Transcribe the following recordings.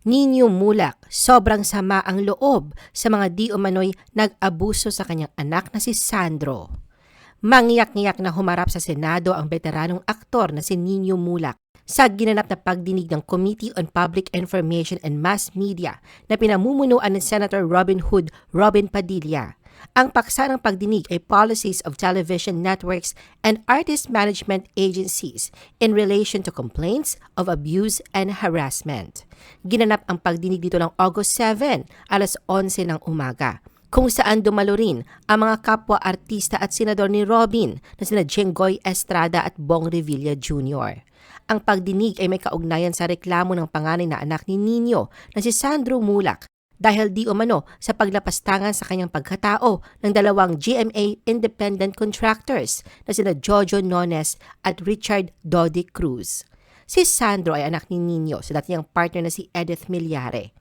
Ninyo Mulak, sobrang sama ang loob sa mga di umano'y nag-abuso sa kanyang anak na si Sandro. Mangyak-ngyak na humarap sa Senado ang veteranong aktor na si Nino Mulak sa ginanap na pagdinig ng Committee on Public Information and Mass Media na pinamumunuan ni Senator Robin Hood Robin Padilla. Ang paksa ng pagdinig ay policies of television networks and artist management agencies in relation to complaints of abuse and harassment. Ginanap ang pagdinig dito ng August 7, alas 11 ng umaga kung saan dumalo rin ang mga kapwa artista at senador ni Robin na sina Jenggoy Estrada at Bong Revilla Jr. Ang pagdinig ay may kaugnayan sa reklamo ng panganay na anak ni Nino na si Sandro Mulak dahil di umano sa paglapastangan sa kanyang pagkatao ng dalawang GMA independent contractors na sina Jojo Nones at Richard Dodi Cruz. Si Sandro ay anak ni Nino sa dating partner na si Edith Milyare.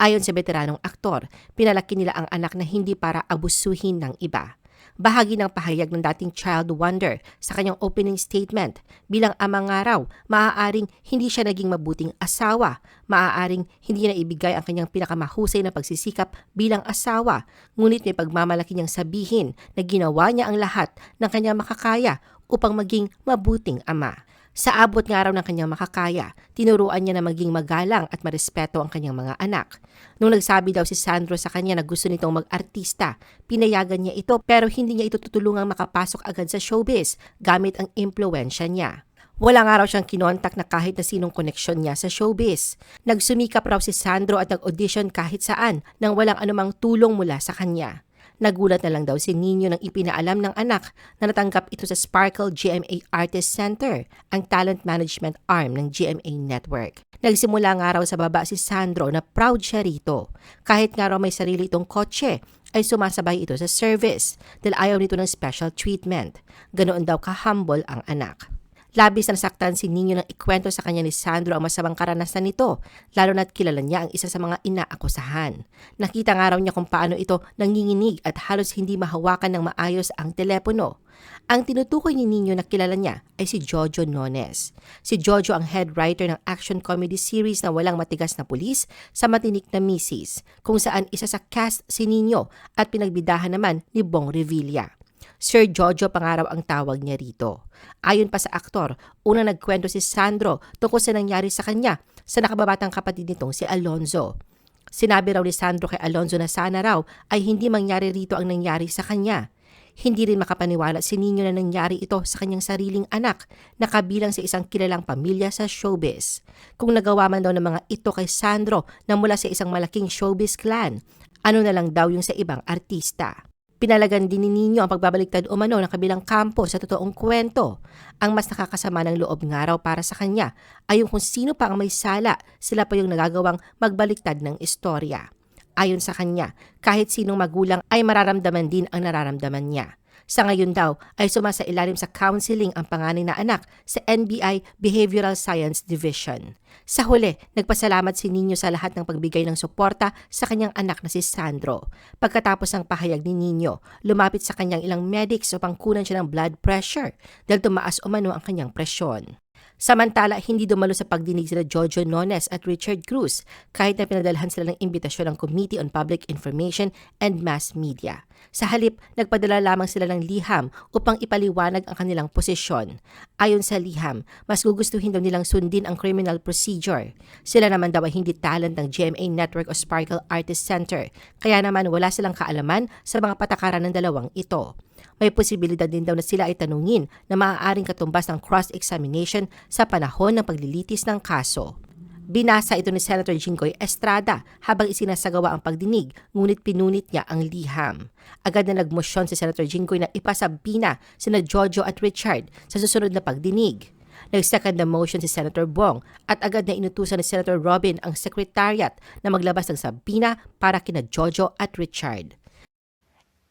Ayon sa veteranong aktor, pinalaki nila ang anak na hindi para abusuhin ng iba bahagi ng pahayag ng dating child wonder sa kanyang opening statement. Bilang amang araw, maaaring hindi siya naging mabuting asawa, maaaring hindi niya ibigay ang kanyang pinakamahusay na pagsisikap bilang asawa, ngunit may pagmamalaki niyang sabihin na ginawa niya ang lahat ng kanyang makakaya upang maging mabuting ama. Sa abot nga raw ng kanyang makakaya, tinuruan niya na maging magalang at marespeto ang kanyang mga anak. Nung nagsabi daw si Sandro sa kanya na gusto nitong mag-artista, pinayagan niya ito pero hindi niya ito tutulungang makapasok agad sa showbiz gamit ang impluensya niya. Wala nga raw siyang kinontak na kahit na sinong koneksyon niya sa showbiz. Nagsumikap raw si Sandro at nag-audition kahit saan nang walang anumang tulong mula sa kanya. Nagulat na lang daw si Nino nang ipinaalam ng anak na natanggap ito sa Sparkle GMA Artist Center, ang talent management arm ng GMA Network. Nagsimula nga raw sa baba si Sandro na proud siya rito. Kahit nga raw may sarili itong kotse, ay sumasabay ito sa service dahil ayaw nito ng special treatment. Ganoon daw ka-humble ang anak. Labis na nasaktan si Nino nang ikwento sa kanya ni Sandro ang masamang karanasan nito, lalo na't kilala niya ang isa sa mga inaakusahan. Nakita nga raw niya kung paano ito nanginginig at halos hindi mahawakan ng maayos ang telepono. Ang tinutukoy ni Nino na kilala niya ay si Jojo Nones. Si Jojo ang head writer ng action comedy series na walang matigas na pulis sa matinik na misis, kung saan isa sa cast si Nino at pinagbidahan naman ni Bong Revilla. Sir Jojo pangaraw ang tawag niya rito. Ayon pa sa aktor, una nagkwento si Sandro tungkol sa nangyari sa kanya sa nakababatang kapatid nitong si Alonzo. Sinabi raw ni Sandro kay Alonzo na sana raw ay hindi mangyari rito ang nangyari sa kanya. Hindi rin makapaniwala si Nino na nangyari ito sa kanyang sariling anak na kabilang sa isang kilalang pamilya sa showbiz. Kung nagawa man daw ng mga ito kay Sandro na mula sa isang malaking showbiz clan, ano na lang daw yung sa ibang artista. Pinalagan din ni Nino ang pagbabaliktad umano ng kabilang kampo sa totoong kwento. Ang mas nakakasama ng loob nga raw para sa kanya ay yung kung sino pa ang may sala, sila pa yung nagagawang magbaliktad ng istorya. Ayon sa kanya, kahit sinong magulang ay mararamdaman din ang nararamdaman niya. Sa ngayon daw ay sumasa ilalim sa counseling ang panganay na anak sa NBI Behavioral Science Division. Sa huli, nagpasalamat si Nino sa lahat ng pagbigay ng suporta sa kanyang anak na si Sandro. Pagkatapos ng pahayag ni Nino, lumapit sa kanyang ilang medics upang kunan siya ng blood pressure dahil tumaas umano ang kanyang presyon. Samantala, hindi dumalo sa pagdinig sila Jojo Nones at Richard Cruz kahit na pinadalhan sila ng imbitasyon ng Committee on Public Information and Mass Media. Sa halip, nagpadala lamang sila ng liham upang ipaliwanag ang kanilang posisyon. Ayon sa liham, mas gugustuhin daw nilang sundin ang criminal procedure. Sila naman daw ay hindi talent ng GMA Network o Sparkle Artist Center, kaya naman wala silang kaalaman sa mga patakaran ng dalawang ito. May posibilidad din daw na sila ay tanungin na maaaring katumbas ng cross-examination sa panahon ng paglilitis ng kaso. Binasa ito ni Senator Jinggoy Estrada habang isinasagawa ang pagdinig, ngunit pinunit niya ang liham. Agad na nagmosyon si Senator Jinggoy na ipasabina sina Jojo at Richard sa susunod na pagdinig. Nag-second the motion si Senator Bong at agad na inutusan ni Senator Robin ang Secretariat na maglabas ng sabina para kina Jojo at Richard.